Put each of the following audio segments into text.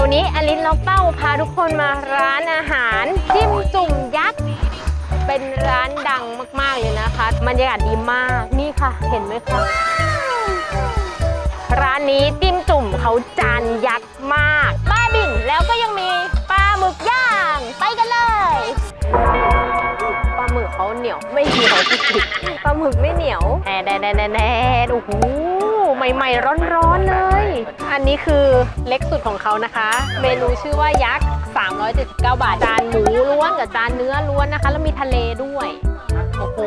วันนี้อลินล็อกเป้าพาทุกคนมาร้านอาหารจิ้มจุ่มยักษ์เป็นร้านดังมากๆเลยนะคะบรรยากาศดีมากนี่ค่ะ เห็นไหมคะร้านนี้จิ้มจุ่มเขาจานยักษ์มากบ้าบินแล้วก็ยังมีปลาหมึกย่าง ไปกันเลยปลาหมึกเขาเหนียวไม่เหนียวจริงๆปลาหมึกไม่เหนียวแน่แน่แน่แน่แน่โอ้โห ใหม่ๆ ร้อนๆเลย อันนี้คือเล็กสุดของเขานะคะ เมนูชื่อว่ายักษ์ 379 บาท จานหมูล้วนกับจานเนื้อล้วนนะคะ แล้วมีทะเลด้วย โอ้โห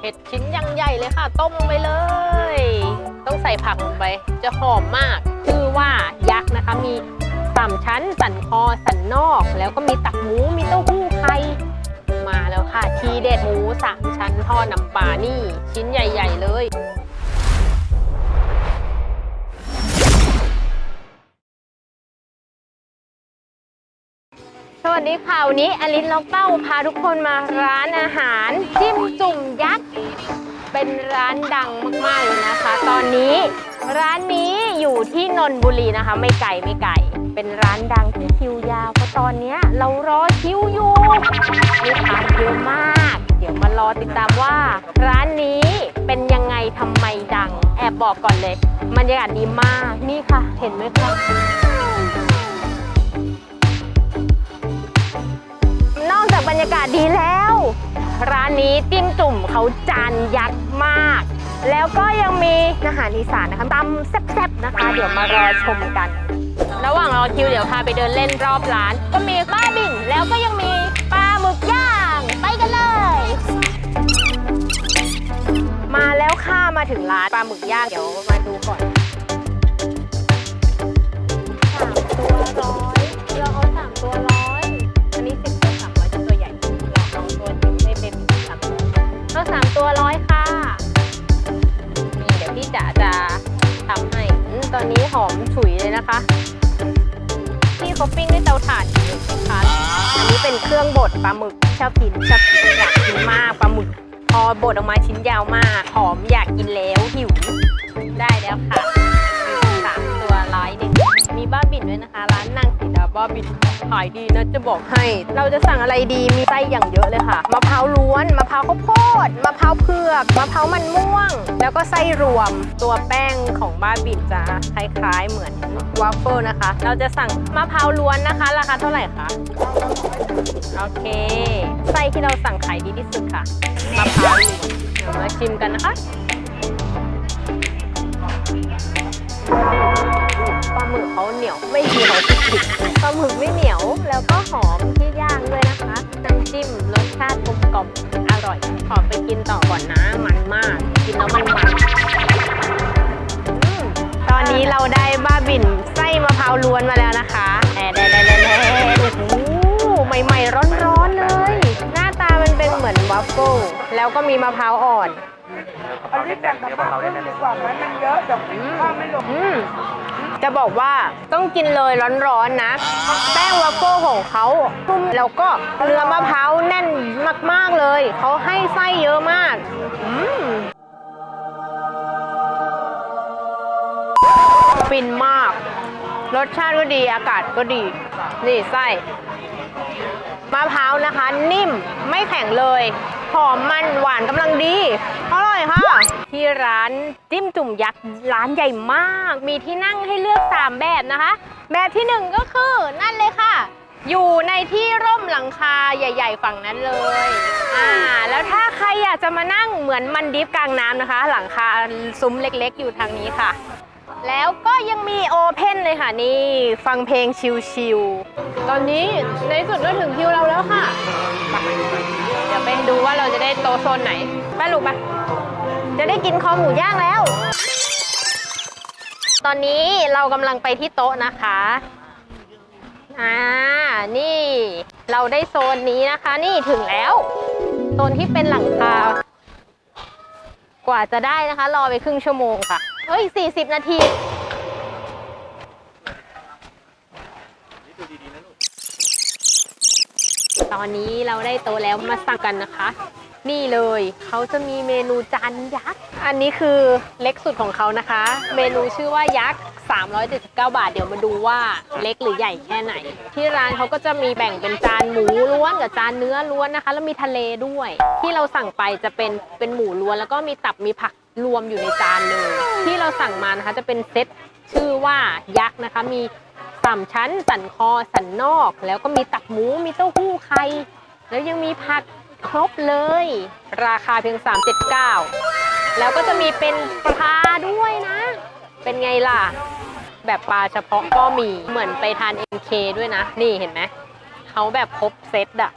เห็ดชิ้นยังใหญ่เลยค่ะ ต้มลงไปเลย ต้องใส่ผักลงไป จะหอมมาก ชื่อว่ายักษ์นะคะ มีสามชั้น สันคอ สันนอก แล้วก็มีตับหมู มีเต้าหู้ไข่มาแล้วค่ะ ทีเด็ดหมูสามชั้นทอดน้ำปลา นี่ ชิ้นใหญ่ ๆ เลย วัสดีค่ะวันนี้อลินล็อกเป้าพาทุกคนมาร้านอาหารจิ้มจุ่มยักษ์เป็นร้านดังมากๆเลยนะคะ ตอนนี้ร้านนี้อยู่ที่นนบุรีนะคะ ไม่ไกลไม่ไกลเป็นร้านดังที่คิวยาวเพราะตอนนี้เรารอคิวอยู่ลูกค้าเยอะมาก เดี๋ยวมารอติดตามว่า ร้านนี้เป็นยังไงทำไมดัง แอบบอกก่อนเลยบรรยากาศดีมากนี่ค่ะ เห็นไหมคะ บรรยากาศดีแล้ว ร้านนี้จิ้มจุ่มเขาจานยักษ์มาก แล้วก็ยังมีอาหารอีสานนะคะตำแซ่บๆนะคะ เดี๋ยวมารอชมกัน ระหว่างรอคิวเดี๋ยวพาไปเดินเล่นรอบร้าน ก็มีบ้าบินแล้วก็ยังมีปลาหมึกย่าง ไปกันเลย มาแล้วค่ะมาถึงร้านปลาหมึกย่างเดี๋ยวมาดูก่อนสามตัวร้อยเราเอาสามตัวร้อย ฉุยเลยนะคะพี่เขาปิ้งด้วยเตาถ่านอยู่นะคะอันนี้เป็นเครื่องบดปลาหมึกชอบกินชอบกินอยากกินมากปลาหมึก พอบดออกมาชิ้นยาวมากหอมอยากกินแล้วหิวได้แล้วค่ะสามตัวร้อยหนึ่ง มีบ้าบินด้วยนะคะ ร้านนางสีดาบ้าบินขายดีนะจะบอกให้ เราจะสั่งอะไรดีมีไส้อย่างเยอะเลยค่ะมะพร้าวล้วนมะพร้าวข้าวโพดมะพร้าวเผือกมะพร้าวมันม่วง แล้วก็ไส้รวมตัวแป้งของบ้าบินจะคล้ายๆเหมือนวาฟเฟิลนะคะ เราจะสั่งมะพร้าวล้วนนะคะ ราคาเท่าไหร่คะโอเคไส้ที่เราสั่งขายดีที่สุดค่ะมะพร้าวล้วนเดี๋ยวมาชิมกันนะคะ หมึกเขาเหนียวไม่เหนียวจริงๆปลาหมึกไม่เหนียวแล้วก็หอมที่ย่างด้วยนะคะน้ำจิ้มรสชาติกลมกล่อมอร่อย ขอไปกินต่อก่อนนะมันมาก กินแล้วมันมันอืมตอนนี้เราได้บ้าบินไส้มะพร้าวล้วนมาแล้วนะคะแดดแดดแดดแดดโอ้โหใหม่ๆร้อนๆเลย หน้าตามันเป็นเหมือนวัฟเฟิลแล้วก็มีมะพร้าวอ่อนอันนี้แต่งกับผักเพิ่มดีกว่าไหมมันเยอะเดี๋ยวข้าวไม่ลงอืม จะบอกว่าต้องกินเลยร้อนๆนะ แป้งวัฟเฟิลของเขานุ่มแล้วก็เนื้อมะพร้าวแน่นมากๆเลย เขาให้ไส้เยอะมากฟินมาก รสชาติก็ดีอากาศก็ดี นี่ไส้มะพร้าวนะคะ นิ่มไม่แข็งเลย หอมมันหวานกำลังดี อร่อยค่ะ ที่ร้านจิ้มจุ่มยักษ์ร้านใหญ่มาก มีที่นั่งให้เลือก3แบบนะคะ แบบที่1ก็คือนั่นเลยค่ะ อยู่ในที่ร่มหลังคาใหญ่ ๆ ฝั่งนั้นเลย อ่า แล้วถ้าใครอยากจะมานั่งเหมือนมันดิฟกลางน้ำนะคะ หลังคาซุ้มเล็ก ๆ อยู่ทางนี้ค่ะ แล้วก็ยังมีโอเพนเลยค่ะนี่ ฟังเพลงชิลๆตอนนี้ในสุดก็ถึงคิวเราแล้วค่ะ ไปดูว่าเราจะได้โตโซนไหนไปลูกไปจะได้กินคอหมูย่างแล้ว ตอนนี้เรากำลังไปที่โต๊ะนะคะอ่านี่ เราได้โซนนี้นะคะ นี่ถึงแล้วโซนที่เป็นหลังคากว่าจะได้นะคะ รอไปครึ่งชั่วโมงค่ะเฮ้ย40 นาที ตอนนี้เราได้โตแล้วมาสั่งกันนะคะ นี่เลยเขาจะมีเมนูจานยักษ์ อันนี้คือเล็กสุดของเขานะคะ เมนูชื่อว่ายักษ์379 บาท เดี๋ยวมาดูว่าเล็กหรือใหญ่แค่ไหน ที่ร้านเขาก็จะมีแบ่งเป็นจานหมูล้วนกับจานเนื้อล้วนนะคะ แล้วมีทะเลด้วย ที่เราสั่งไปจะเป็นเป็นหมูล้วน แล้วก็มีตับมีผักรวมอยู่ในจานเลย ที่เราสั่งมานะคะจะเป็นเซตชื่อว่ายักษ์นะคะมี สามชั้น สันคอ สันนอก แล้วก็มีตับหมู มีเต้าหู้ไข่ แล้วยังมีผักครบเลย ราคาเพียง 379 แล้วก็จะมีเป็นปลาด้วยนะ เป็นไงล่ะ แบบปลาเฉพาะก็มี เหมือนไปทาน MK ด้วยนะ นี่เห็นไหม เขาแบบครบเซตอะ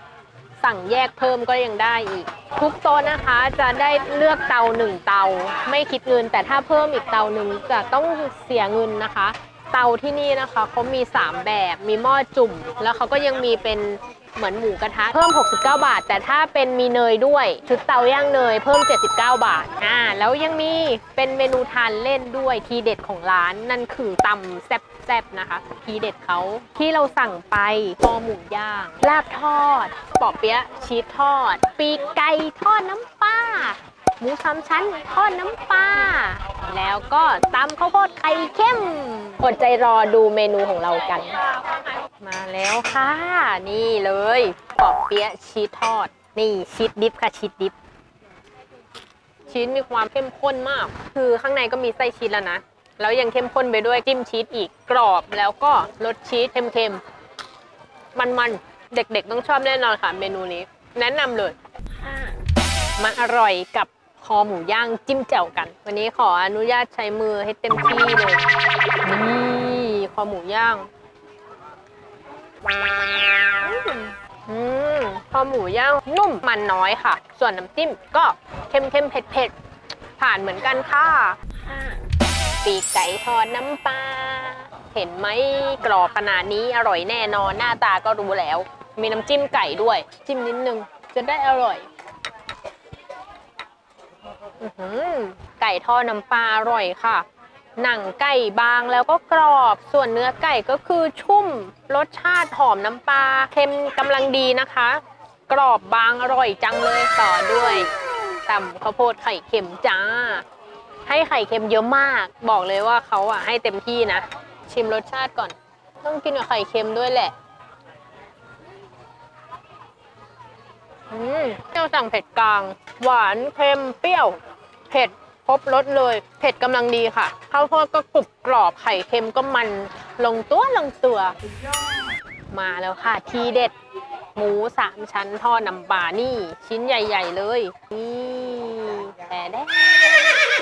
สั่งแยกเพิ่มก็ยังได้อีก ทุกโต๊ะนะคะจะได้เลือกเตาหนึ่งเตา ไม่คิดเงิน แต่ถ้าเพิ่มอีกเตาหนึ่งจะต้องเสียเงินนะคะ เตาที่นี่นะคะเขามี 3 แบบมีหม้อจุ่ม แล้วเขาก็ยังมีเป็นเหมือนหมูกระทะ เพิ่ม 69 บาท แต่ถ้าเป็นมีเนยด้วย ชุดเตาย่างเนยเพิ่ม 79 บาทอ่าแล้วยังมีเป็นเมนูทานเล่นด้วยทีเด็ดของร้านนั่นคือตำแซ่บๆนะคะ ทีเด็ดเขาที่เราสั่งไปคอหมูย่างลาบทอดปอเปี๊ยะชีสทอด ปีกไก่ทอดน้ำปลา มูสามชั้นทอดน้ำปลาแล้วก็ตำข้าวโพดไข่เข้มอดใจรอดูเมนูของเรากัน มาแล้วค่ะ นี่เลยปอบเปี๊ยะชีสทอด นี่ชีสดิฟค่ะชีสดิฟชีสมีความเข้มข้นมาก คือข้างในก็มีไส้ชีสแล้วนะ แล้วยังเข้มข้นไปด้วยจิ้มชีสอีกกรอบ แล้วก็รสชีสเค็มๆ มันๆ เด็กๆ ต้องชอบแน่นอนค่ะ เมนูนี้ แนะนำเลยมาอร่อยกับ คอหมูย่างจิ้มแจ่วกัน วันนี้ขออนุญาตใช้มือให้เต็มที่เลยนี่คอหมูย่างอืมคอหมูย่างนุ่มมันน้อยค่ะ ส่วนน้ำจิ้มก็เค็มเค็มๆเผ็ดเผ็ดๆผ่านเหมือนกันค่ะ ปีกไก่ทอดน้ำปลาเห็นไหมกรอบขนาดนี้อร่อยแน่นอนหน้าตาก็รู้แล้ว มีน้ำจิ้มไก่ด้วย จิ้มนิดนึงจะได้อร่อย ไก่ทอดน้ำปลาอร่อยค่ะ หนังไก่บางแล้วก็กรอบ ส่วนเนื้อไก่ก็คือชุ่ม รสชาติหอมน้ำปลาเค็มกำลังดีนะคะ กรอบบางอร่อยจังเลยต่อด้วยตำข้าวโพดไข่เค็มจ้า ให้ไข่เค็มเยอะมาก บอกเลยว่าเขาอะให้เต็มที่นะ ชิมรสชาติก่อน ต้องกินกับไข่เค็มด้วยแหละอืมเราสั่งเผ็ดกลาง หวานเค็มเปรี้ยว เผ็ดครบรสเลย เผ็ดกำลังดีค่ะข้าวโพดก็กรุบกรอบไข่เค็มก็มันลงตัวลงตัว มาแล้วค่ะ ทีเด็ด หมูสามชั้นทอดน้ำปลานี่ ชิ้นใหญ่ ๆ เลย นี่แต่ได้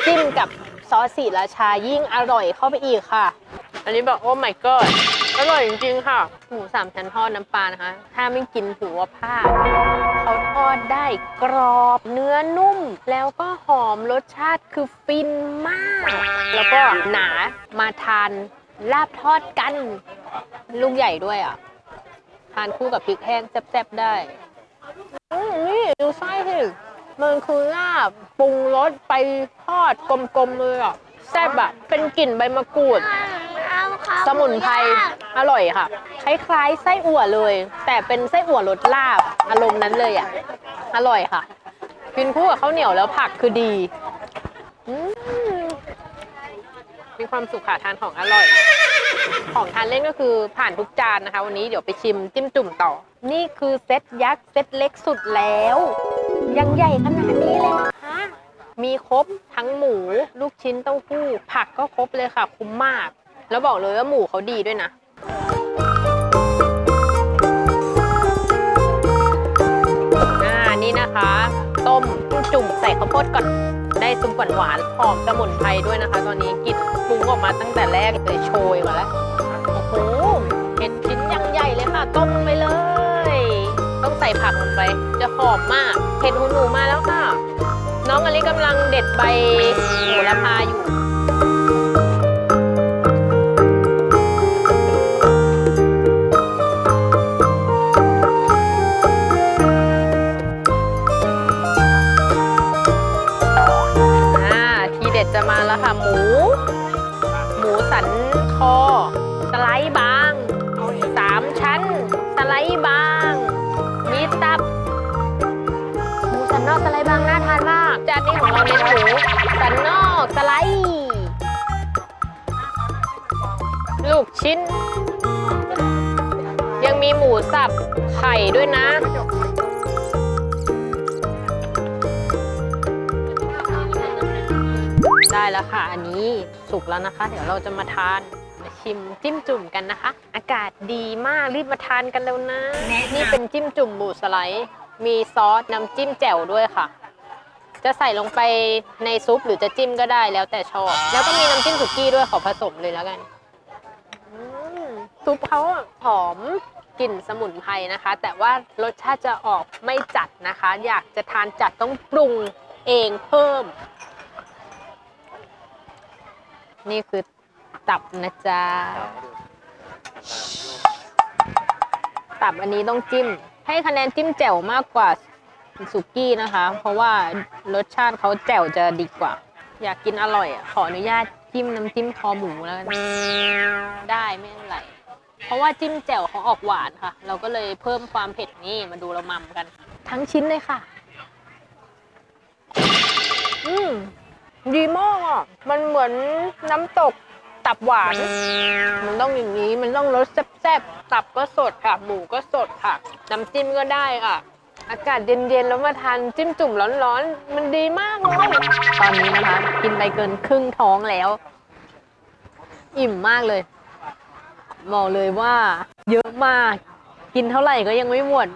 จิ้มกับซอสสีราชายิ่งอร่อยเข้าไปอีกค่ะ อันนี้บอกโอ้ my god อร่อยจริงๆค่ะ หมูสามชั้นทอดน้ำปลานะคะ ถ้าไม่กินถือว่าพลาดเขาทอดได้กรอบเนื้อนุ่ม แล้วก็หอมรสชาติคือฟินมาก แล้วก็หนามาทานลาบทอดกัน ลูกใหญ่ด้วยอะ ทานคู่กับพริกแห้งแซ่บๆได้อืมนี่ดูไส้สิมันคือลาบปรุงรสไปทอดกลมๆเลยอะแซ่บอะเป็นกลิ่นใบมะกรูด สมุนไพรอร่อยค่ะ คล้ายๆไส้อั่วเลย แต่เป็นไส้อั่วรสลาบ อารมณ์นั้นเลยอะ อร่อยค่ะ กินคู่กับข้าวเหนียวแล้วผักคือดีอืมมีความสุขค่ะทานของอร่อย ของทานเล่นก็คือผ่านทุกจานนะคะ วันนี้เดี๋ยวไปชิมจิ้มจุ่มต่อ นี่คือเซตยักษ์เซตเล็กสุดแล้ว ยังใหญ่ขนาดนี้เลยนะคะมีครบทั้งหมู ลูกชิ้นเต้าหู้ ผักก็ครบเลยค่ะ คุ้มมาก แล้วบอกเลยว่าหมูเขาดีด้วยนะ อ่า นี่นะคะ ต้มจุ่มใส่ข้าวโพดก่อน ได้ซุปหวานๆหอมสมุนไพรด้วยนะคะ ตอนนี้กลินปรุงออกมาตั้งแต่แรกเลยโชยมาแล้ว โอ้โหเห็ดชิ้นยังใหญ่เลยค่ะ ต้มไปเลย ต้องใส่ผักลงไป จะหอมมากเห็ดหูหนูมาแล้วค่ะ น้องอลิกำลังเด็ดใบโหระพาอยู่ จะมาแล้วค่ะ หมู หมูสันคอ สไลด์บางสามชั้น สไลด์บาง มีตับ หมูสันนอกสไลด์บางน่าทานมาก จานนี้ของเราเน้นหมูสันนอกสไลด์ชิ้น ยังมีหมูสับไข่ด้วยนะ ได้แล้วค่ะ อันนี้สุกแล้วนะคะ เดี๋ยวเราจะมาทานมาชิมจิ้มจุ่มกันนะคะ อากาศดีมากรีบมาทานกันแล้วนะ นี่เป็นจิ้มจุ่มหมูสไลด์มีซอสน้ำจิ้มแจ่วด้วยค่ะ จะใส่ลงไปในซุปหรือจะจิ้มก็ได้แล้วแต่ชอบ แล้วก็มีน้ำจิ้มสุกี้ด้วยขอผสมเลยแล้วกันซุปเขาหอมกลิ่นสมุนไพรนะคะ แต่ว่ารสชาติจะออกไม่จัดนะคะ อยากจะทานจัดต้องปรุงเองเพิ่ม นี่คือตับนะจ๊ะ ตับอันนี้ต้องจิ้ม ให้คะแนนจิ้มแจ่วมากกว่าสุกี้นะคะ เพราะว่ารสชาติเขาแจ่วจะดีกว่า อยากกินอร่อยอะขออนุญาตจิ้มน้ำจิ้มคอหมูแล้วกัน ได้ไม่เป็นไร เพราะว่าจิ้มแจ่วเขาออกหวานค่ะ เราก็เลยเพิ่มความเผ็ดนี่มาดูเรามัมกัน ทั้งชิ้นเลยค่ะ อืม ดีมากอะ มันเหมือนน้ำตกตับหวาน มันต้องอย่างนี้ มันต้องรสแซ่บๆ ตับก็สดค่ะ หมูก็สดค่ะ น้ำจิ้มก็ได้ค่ะ อากาศเย็นๆ แล้วมาทานจิ้มจุ่มร้อนๆ มันดีมากเลย ตอนนี้นะคะ กินไปเกินครึ่งท้องแล้ว อิ่มมากเลยบอกเลยว่าเยอะมาก กินเท่าไหร่ก็ยังไม่หมด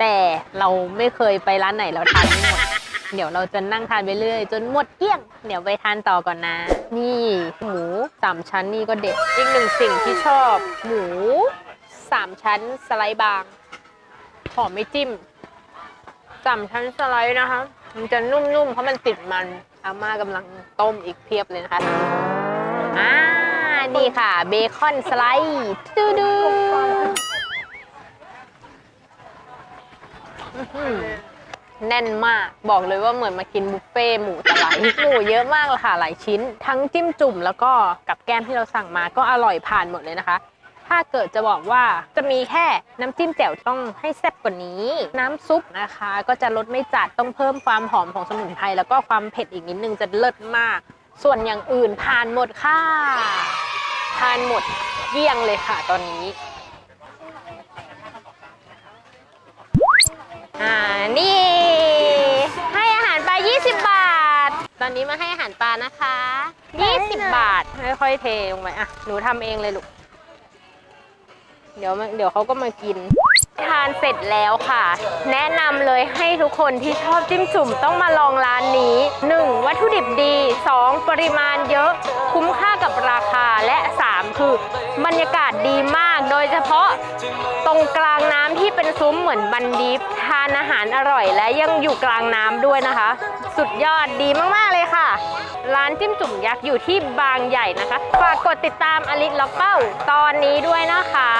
แต่เราไม่เคยไปร้านไหนเราทานไม่หมด เดี๋ยวเราจะนั่งทานไปเรื่อย จนหมดเกลี้ยง เดี๋ยวไปทานต่อก่อนนะ นี่หมูสามชั้นนี่ก็เด็ด อีกหนึ่งสิ่งที่ชอบ หมูสามชั้นสไลด์บาง หอมไม่จิ้มสามชั้นสไลด์นะคะ มันจะนุ่มๆ เพราะมันติดมัน อาม่ากำลังต้มอีกเพียบเลยนะคะอ่านี่ค่ะ เบคอนสไลด์ดูดู แน่นมากบอกเลยว่าเหมือนมากินบุฟเฟ่หมูสไลด์หมูเยอะมากเลยค่ะหลายชิ้น ทั้งจิ้มจุ่มแล้วก็กับแก้มที่เราสั่งมาก็อร่อยผ่านหมดเลยนะคะ ถ้าเกิดจะบอกว่าจะมีแค่น้ำจิ้มแจ่วต้องให้แซ่บกว่านี้ น้ำซุปนะคะ ก็จะลดไม่จัดต้องเพิ่มความหอมของสมุนไพรแล้วก็ความเผ็ดอีกนิดนึงจะเลิศมาก ส่วนอย่างอื่นผ่านหมดค่ะทานหมดเกลี้ยงเลยค่ะตอนนี้ อ่า นี่ ให้อาหารปลา 20 บาท ตอนนี้มาให้อาหารปลานะคะ 20 บาท ค่อยๆเทลงไปอะ หนูทำเองเลยลูก เดี๋ยวมันเดี๋ยวเขาก็มากิน ทานเสร็จแล้วค่ะ แนะนำเลยให้ทุกคนที่ชอบจิ้มจุ่มต้องมาลองร้านนี้ 1. วัตถุดิบดี 2. ปริมาณเยอะ คุ้มค่ากับราคา และ 3 คือบรรยากาศดีมาก โดยเฉพาะตรงกลางน้ำ ที่เป็นซุ้มเหมือนบันดีฟทานอาหารอร่อย และยังอยู่กลางน้ำด้วยนะคะ สุดยอดดีมากๆเลยค่ะ ร้านจิ้มจุ่มยักษ์อยู่ที่บางใหญ่นะคะ ฝากกดติดตามอลิสล็อกเป้าตอนนี้ด้วยนะคะ